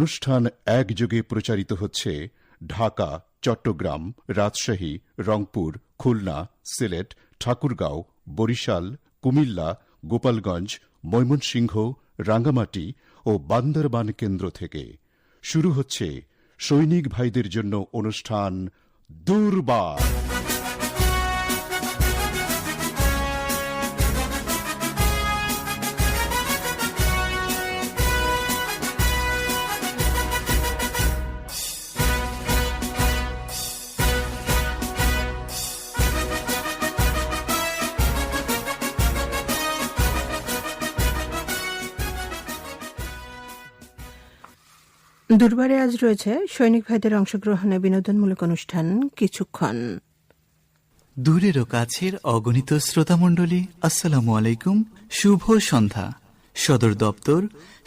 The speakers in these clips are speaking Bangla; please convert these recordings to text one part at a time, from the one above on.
অনুষ্ঠান একযোগে প্রচারিত হচ্ছে ঢাকা, চট্টগ্রাম, রাজশাহী, রংপুর, খুলনা, সিলেট, ঠাকুরগাঁও, বরিশাল, কুমিল্লা, গোপালগঞ্জ, ময়মনসিংহ, রাঙ্গামাটি ও বান্দরবান কেন্দ্র থেকে। শুরু হচ্ছে সৈনিক ভাইদের জন্য অনুষ্ঠান দুর্বার। দুর্বারে আজ রয়েছে সৈনিক ভাইদের অংশগ্রহণে বিনোদনমূলক অনুষ্ঠান কিছুক্ষণ। দূরের ও কাছের অগণিত শ্রোতামণ্ডলী, আসসালামু আলাইকুম, শুভ সন্ধ্যা। সদর দপ্তর,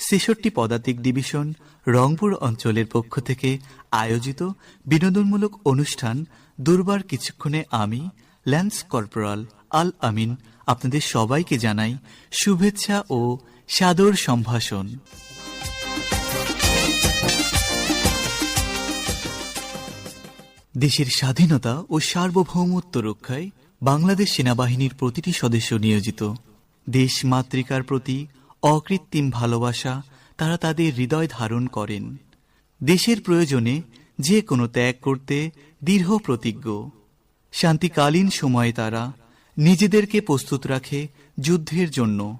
ছেষট্টি পদাতিক ডিভিশন, রংপুর অঞ্চলের পক্ষ থেকে আয়োজিত বিনোদনমূলক অনুষ্ঠান দুর্বার কিছুক্ষণে আমি, ল্যান্স কর্পোরাল আল আমিন, আপনাদের সবাইকে জানাই শুভেচ্ছা ও সাদর সম্ভাষণ। দেশের স্বাধীনতা ও সার্বভৌমত্ব রক্ষায় বাংলাদেশ সেনাবাহিনীর প্রতিটি সদস্য নিয়োজিত। দেশ মাতৃকার প্রতি অকৃত্রিম ভালোবাসা তারা তাদের হৃদয় ধারণ করেন। দেশের প্রয়োজনে যে কোনো ত্যাগ করতে দৃঢ় প্রতিজ্ঞ। শান্তিকালীন সময়ে তারা নিজেদেরকে প্রস্তুত রাখে যুদ্ধের জন্য।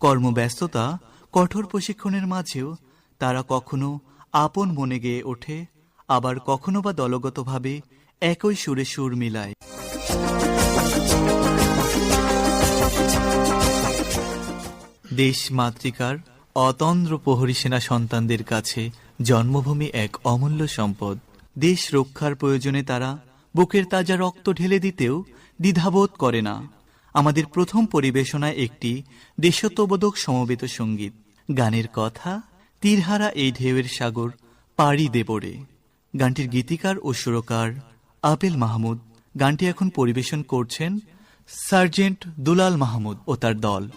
কর্মব্যস্ততা, কঠোর প্রশিক্ষণের মাঝেও তারা কখনো আপন মনে গেয়ে ওঠে আবার কখনো বা দলগতভাবে একই সুরে সুর মিলায়। দেশ মাতৃকার অতন্দ্র প্রহরী সেনা সন্তানদের কাছে জন্মভূমি এক অমূল্য সম্পদ। দেশ রক্ষার প্রয়োজনে তারা বুকের তাজা রক্ত ঢেলে দিতেও দ্বিধাবোধ করে না। আমাদের প্রথম পরিবেশনায় একটি দেশত্ববোধক সমবেত সংগীত। গানের কথা তীরহারা এই ঢেউয়ের সাগর পাড়ি দেবরে। গানটির গীতিকার ও সুরকার আপেল মাহমুদ। গানটি এখন পরিবেশন করছেন সার্জেন্ট দুলাল মাহমুদ ও তার দল।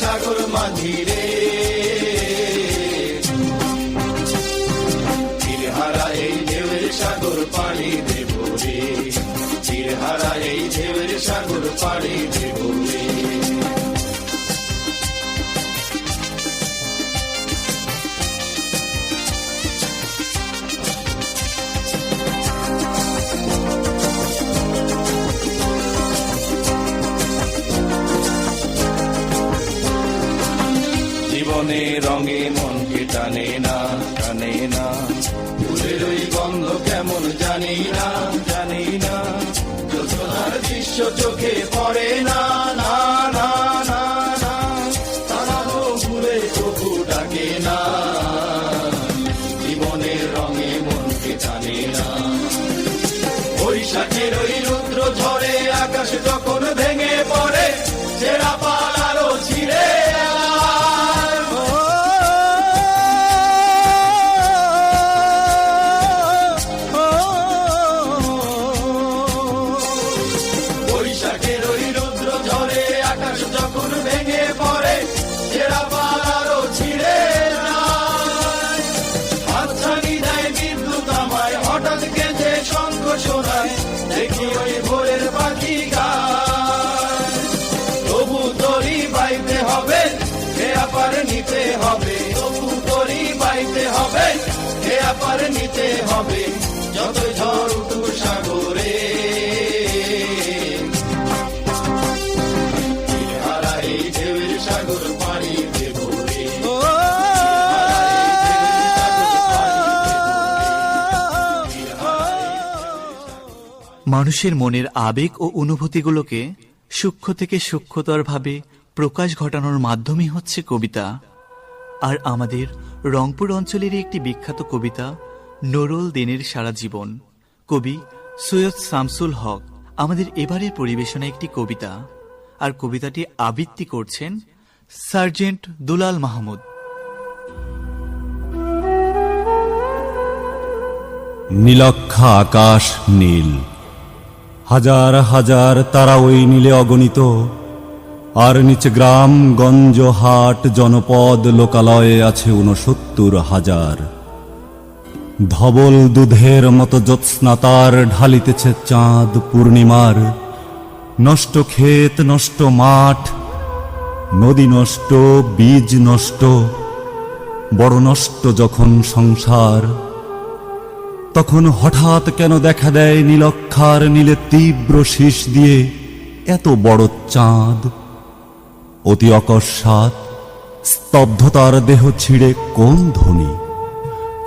সাগর মাঝি রে চিরহারা এই ঢেউয়ের সাগর পাড়ি দেব রে। চিরহারা এই ঢেউয়ের সাগর পাড়ি দেব রে। জীবনে রঙে মনকে টানে না টানে না। ফুলের ওই গন্ধ কেমন জানি না জানি না। দৃশ্য চোখে পড়ে না না। পার নিতে হবে যত ঝড় উঠুক সাগরে। মানুষের মনের আবেগ ও অনুভূতিগুলোকে সূক্ষ্ম থেকে সূক্ষ্মতরভাবে প্রকাশ ঘটানোর মাধ্যমে হচ্ছে কবিতা। আর আমাদের রংপুর অঞ্চলের একটি বিখ্যাত কবিতা, নুরুল দিনের সারা জীবন। কবি সৈয়দ শামসুল হক আমাদের এবারের পরিবেশনা একটি কবিতা, আর কবিতাটি আবৃত্তি করছেন সার্জেন্ট দুলাল মাহমুদ। নীলক্ষা আকাশ নীল। হাজার হাজার তারা ওই নীলে অগণিত। আর নিচে গ্রাম, গঞ্জ, হাট, জনপদ, লোকালয়ে আছে উনসত্তর হাজার। ধবল দুধের মতো জ্যোৎস্না তার ঢালিতেছে চাঁদ পূর্ণিমার। নষ্ট ক্ষেত, নষ্ট মাঠ, নদী নষ্ট, বীজ নষ্ট, বড় নষ্ট যখন সংসার, তখন হঠাৎ কেন দেখা দেয় নীলক্ষার নীলে তীব্র শীষ দিয়ে এত বড় চাঁদ অতি অকস্মাৎ স্তব্ধতার দেহ ছিঁড়ে কোন ধ্বনি?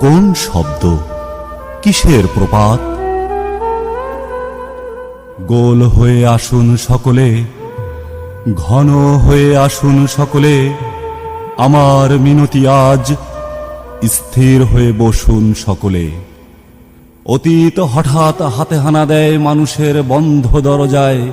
কোন শব্দ? কিসের প্রপাত? গোল হয়ে আসুন সকলে, ঘন হয়ে আসুন সকলে, আমার মিনতি আজ স্থির হয়ে বসুন সকলে। অতীত হঠাৎ হাতে হানা দেয় মানুষের বন্ধ দরজায়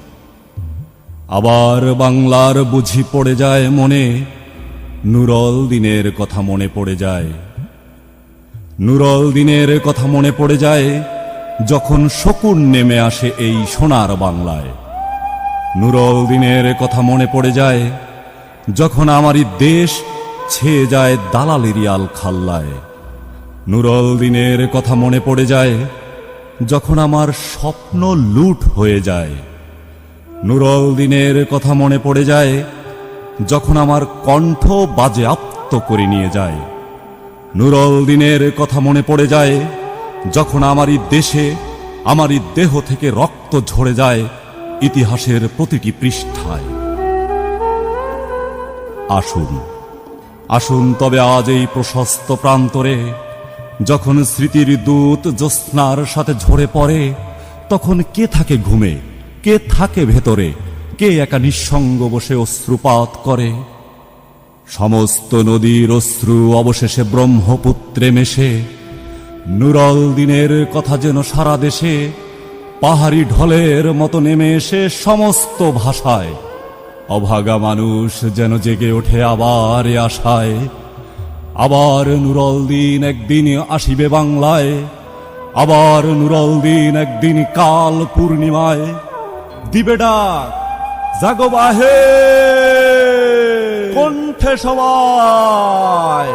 আবার বাংলার বুঝি পড়ে যায় মনে, নুরল দিনের কথা মনে পড়ে যায়। নুরল দিনের কথা মনে পড়ে যায় যখন শকুন নেমে আসে এই সোনার বাংলায়। নুরল দিনের কথা মনে পড়ে যায় যখন আমারই দেশ ছেয়ে যায় দালালেরই আল খাল্লায়। নুরল দিনের কথা মনে পড়ে যায় যখন আমার স্বপ্ন লুট হয়ে যায়। নুরল দিনের কথা মনে পড়ে যায়, যখন আমার কণ্ঠ বাজে আপ্ত করে নিয়ে যায়। নুরল দিনের কথা মনে পড়ে যায়, যখন আমারই দেশে, আমারই দেহ থেকে রক্ত ঝরে যায় ইতিহাসের প্রতিটি পৃষ্ঠায়। আসুন আসুন তবে আজ এই প্রশস্ত প্রান্তরে, যখন স্মৃতির দূত জ্যোৎস্নার সাথে ঝরে পড়ে, তখন কে থাকে ঘুমে? কে থাকে ভেতরে? কে একা নিঃসঙ্গ বসে অশ্রুপাত করে? সমস্ত নদীর অশ্রু অবশেষে ব্রহ্মপুত্রে মেশে। নুরল দিনের কথা যেন সারা দেশে, পাহাড়ি ঢলের মতো নেমে এসে সমস্ত ভাষায়। অভাগা মানুষ যেন জেগে ওঠে আবার আশায়। আবার নুরল দিন একদিন আসিবে বাংলায়। আবার নুরল দিন একদিন কাল পূর্ণিমায়। দিবে ডাক জাগো বাহে। কণ্ঠে সবাই।